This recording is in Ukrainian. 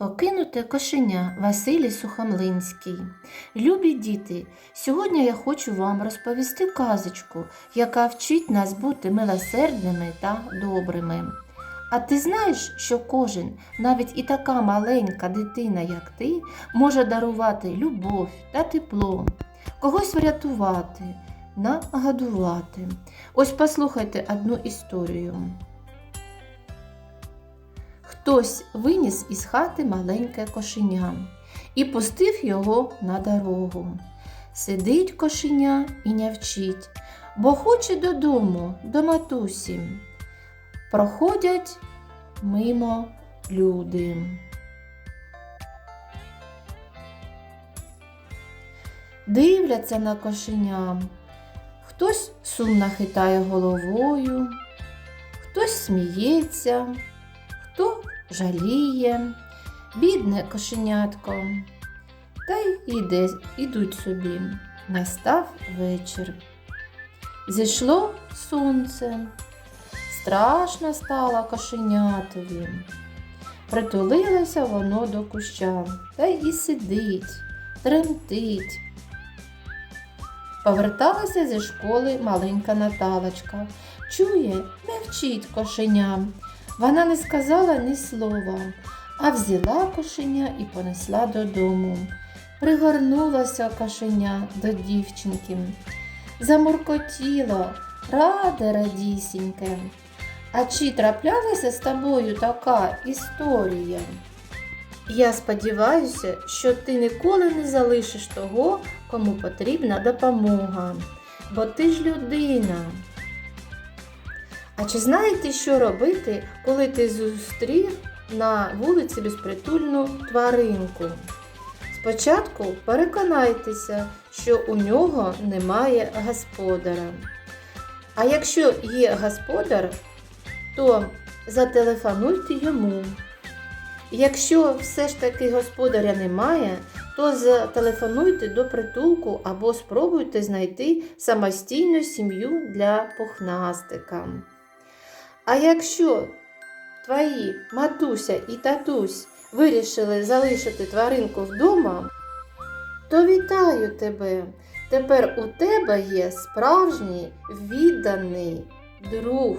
Покинуте кошеня Василій Сухомлинський. Любі діти, сьогодні я хочу вам розповісти казочку, яка вчить нас бути милосердними та добрими. А ти знаєш, що кожен, навіть і така маленька дитина, як ти, може дарувати любов та тепло, когось врятувати, нагодувати. Ось послухайте одну історію. Хтось виніс із хати маленьке кошеня і пустив його на дорогу. Сидить кошеня і нявчить, бо хоче додому, до матусі. Проходять мимо люди. Дивляться на кошеня. Хтось сумно хитає головою, хтось сміється, жаліє, бідне кошенятко. Та й іде, ідуть собі. Настав вечір. Зійшло сонце. Страшно стало кошенятові. Притулилося воно до куща та й сидить, тремтить. Поверталася зі школи маленька Наталочка. Чує, мовчить кошеня. Вона не сказала ні слова, а взяла кошеня і понесла додому. Пригорнулася кошеня до дівчинки. Замуркотіло, раде радісіньке. А чи траплялася з тобою така історія? Я сподіваюся, що ти ніколи не залишиш того, кому потрібна допомога, бо ти ж людина. А чи знаєте, що робити, коли ти зустрів на вулиці безпритульну тваринку? Спочатку переконайтеся, що у нього немає господаря. А якщо є господар, то зателефонуйте йому. Якщо все ж таки господаря немає, то зателефонуйте до притулку або спробуйте знайти самостійну сім'ю для пухнастика. А якщо твої матуся і татусь вирішили залишити тваринку вдома, то вітаю тебе! Тепер у тебе є справжній відданий друг.